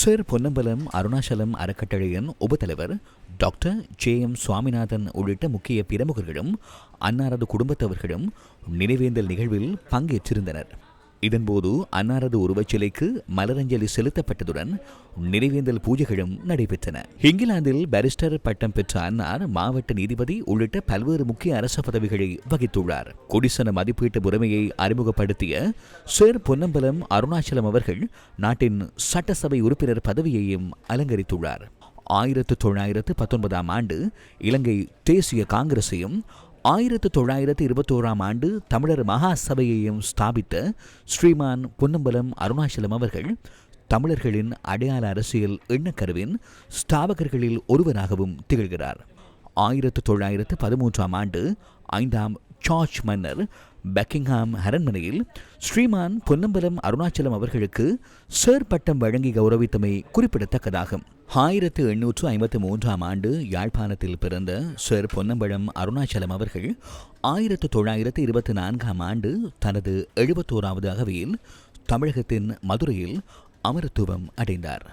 Sir Ponnambalam Arunachalam அறக்கட்டளையின் உபத்தலைவர் doctor J M Swaminathan உள்ளிட்ட முக்கிய பிரமுகர்களும் அன்னாரது குடும்பத்தவர்களும் நினைவேந்தல் நிகழ்வில் பங்கேற்றிருந்தனர். இதன்போது அன்னாரது உருவச்சிலைக்கு மலரஞ்சலி செலுத்தப்பட்டதுடன் நினைவேந்தல் பூஜைகளும் நடைபெற்றன. இங்கிலாந்தில் பாரிஸ்டர் பட்டம் பெற்ற அன்னார் மாவட்ட நீதிபதி உள்ளிட்ட பல்வேறு முக்கிய அரச பதவிகளை வகித்துள்ளார். குடிசன மதிப்பீட்டு முறைமையை அறிமுகப்படுத்திய சேர் பொன்னம்பலம் அருணாச்சலம் அவர்கள் நாட்டின் சட்டசபை உறுப்பினர் பதவியையும் அலங்கரித்துள்ளார். ஆயிரத்து தொள்ளாயிரத்து பத்தொன்பதாம் ஆண்டு இலங்கை தேசிய காங்கிரஸையும் ஆயிரத்து தொள்ளாயிரத்து இருபத்தோராம் ஆண்டு தமிழர் மகா சபையையும் ஸ்தாபித்த ஸ்ரீமான் பொன்னம்பலம் அருணாச்சலம் அவர்கள் தமிழர்களின் அடையாள அரசியல் எண்ணக்கருவின் ஸ்தாபகர்களில் ஒருவராகவும் திகழ்கிறார். ஆயிரத்து தொள்ளாயிரத்து பதிமூன்றாம் ஆண்டு ஐந்தாம் சார்ஜ் மன்னர் பக்கிங்ஹாம் அரண்மனையில் ஸ்ரீமான் பொன்னம்பலம் அருணாச்சலம் அவர்களுக்கு சேர் பட்டம் வழங்கி கௌரவித்தமை குறிப்பிடத்தக்கதாகும். ஆயிரத்து எண்ணூற்று ஐம்பத்து மூன்றாம் ஆண்டு யாழ்ப்பாணத்தில் பிறந்த சர் பொன்னம்பழம் அருணாச்சலம் அவர்கள் ஆயிரத்து தொள்ளாயிரத்து இருபத்தி நான்காம் ஆண்டு தனது எழுபத்தோராவது அகவையில் தமிழகத்தின் மதுரையில் அமரத்துவம் அடைந்தார்.